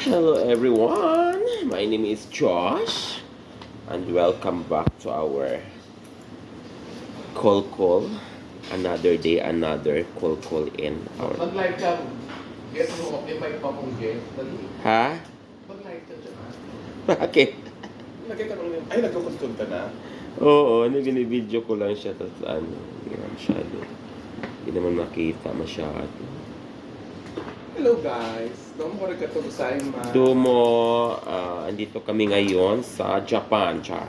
Hello everyone, my name is Josh and welcome back to our call call. Another day, another call call in our... Mag-live ka. Get mo, okay, may pa guest. Dali. Ha? Mag-live ka dyan. Bakit? Lang yun. Ay, nagkukustod ka na. Oo, ano, binibideo ko lang siya tapos ano, hindi naman masyado. Hindi naman makita masyado. Hello guys. To sa ma. Domo, ah, andito kami ngayon sa Japan, char.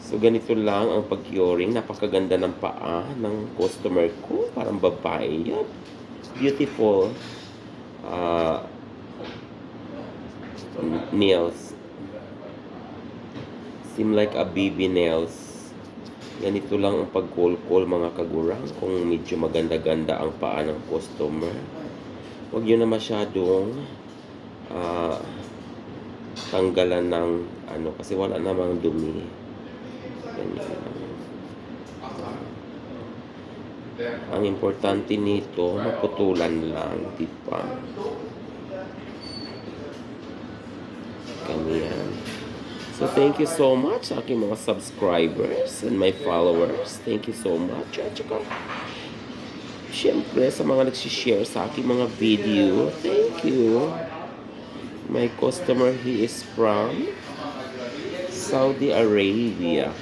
So, ganito lang ang pag-curing. Napakaganda ng paa ng customer ko. Parang babae yan. Beautiful ah, nails. Seem like a baby nails. Ganito lang ang pag-call-call mga kagurang kung medyo maganda-ganda ang paa ng customer. Huwag nyo na masyadong ah, tanggalan ng ano kasi wala namang dumi. Ganyan. Ang importante nito, maputulan lang, di ba? Ganyan. So, thank you so much aking mga subscribers and my followers. Thank you so much. At syempre, sa mga nagsishare sa aking mga video, thank you. My customer, he is from Saudi Arabia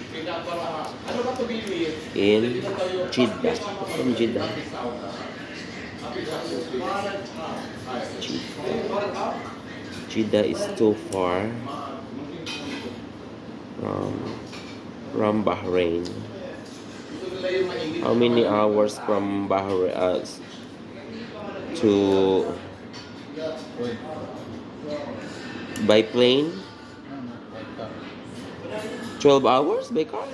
in Jeddah. From Jeddah. Jeddah. Jeddah is too far from from Bahrain. How many hours from Bahrain uh, to by plane? 12 hours by car?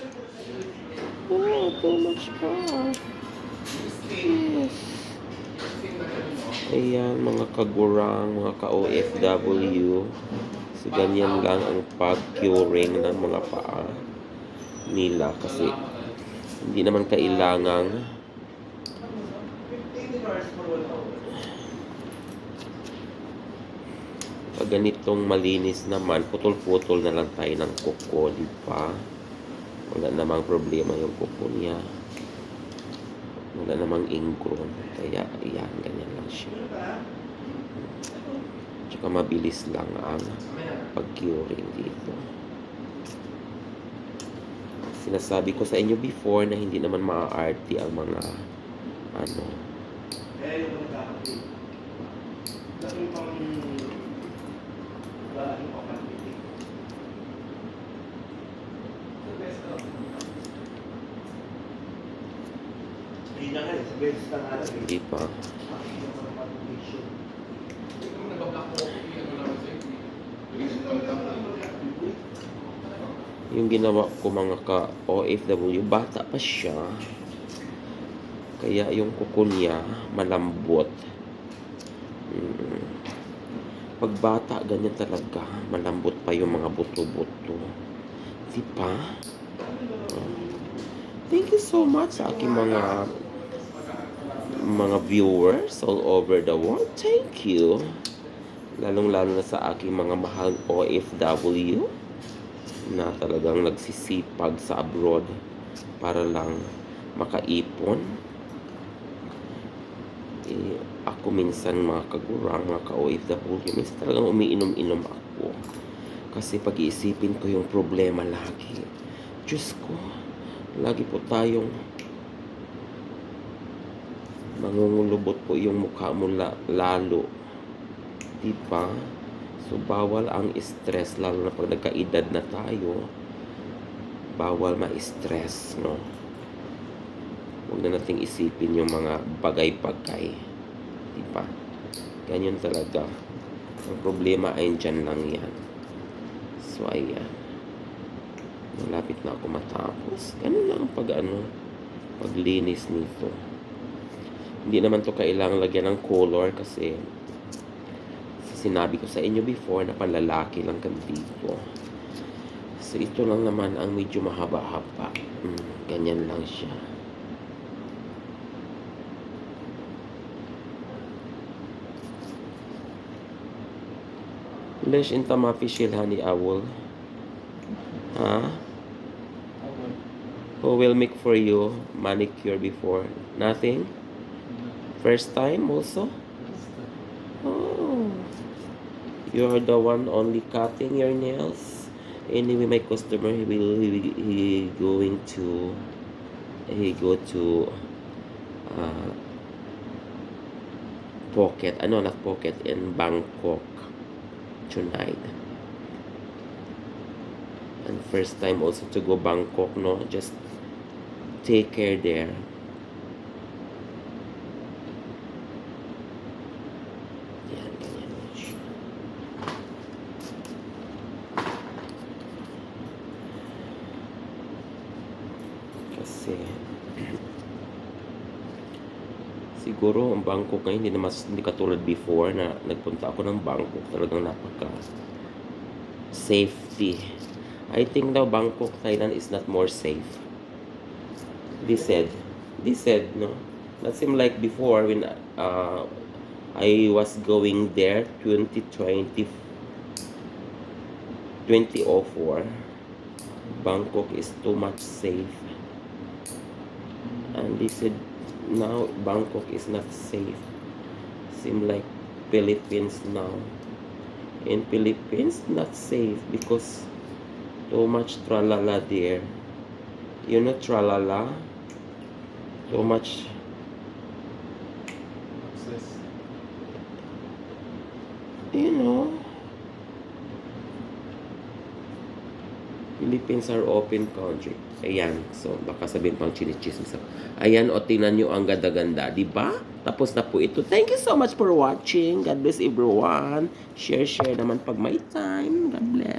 Oh, too much car. Yes. Ayan, mga kagurang, mga ka-OFW. So, ganyan lang ang pag-curing ng mga paa nila kasi hindi naman kailangang pag ganitong malinis naman, putol-putol na lang tayo ng kuko, di ba? Wala namang problema yung kuko niya. Wala namang ingron. Kaya, yan, ganyan lang siya. Tsaka mabilis lang ang pag-curing dito. Sinasabi ko sa inyo before na hindi naman maaarti ang mga ano, hindi pa. Yung ginawa ko mga ka OFW, bata pa siya. Kaya yung kuko niya malambot. Mm. Pag bata, ganyan talaga. Malambot pa yung mga buto-buto. Di ba? Thank you so much sa aking mga mga viewers all over the world. Thank you. Lalong-lalo na sa aking mga mahal OFW na talagang nagsisipag sa abroad para lang makaipon. Eh, ako minsan mga kagurang, mga ka-OFW, minsan talagang umiinom-inom ako. Kasi pag-iisipin ko yung problema lagi. Diyos ko, lagi po tayong mangungulubot po yung mukha mo la- lalo. Di ba? So, bawal ang stress, lalo na pag nagkaedad na tayo. Bawal ma-stress, no? Huwag na nating isipin yung mga bagay-bagay. Di ba? Ganyan talaga. Ang problema ay dyan lang yan. So, ayan. Malapit na ako matapos. Ganun lang ang pag, ano, paglinis nito. Hindi naman to kailangan lagyan ng color kasi sinabi ko sa inyo before na panlalaki lang kandigo. So, ito lang naman ang medyo mahaba-haba. Mm, ganyan lang siya. Lesh in tama fishil honey owl. Ha? Who will make for you manicure before? Nothing? First time also? You're the one only cutting your nails. Anyway my customer he will he, he going to he go to uh, Phuket ano not pocket in Bangkok tonight. And first time also to go Bangkok no? Just take care there kasi siguro ang Bangkok ngayon hindi na mas hindi katulad before na nagpunta ako ng Bangkok talagang napaka safety. I think now Bangkok Thailand is not more safe. They said they said no? That seemed like before when uh, I was going there 2020 2004 Bangkok is too much safe and they said now Bangkok is not safe. Seem like Philippines now. In Philippines not safe because too much tralala there. You know tralala? Too much you know Philippines are open country. Ayan. So, baka sabihin pang chinichismis. Ayan, o tingnan nyo ang ganda-ganda. ba? Tapos na po ito. Thank you so much for watching. God bless everyone. Share, share naman pag may time. God bless.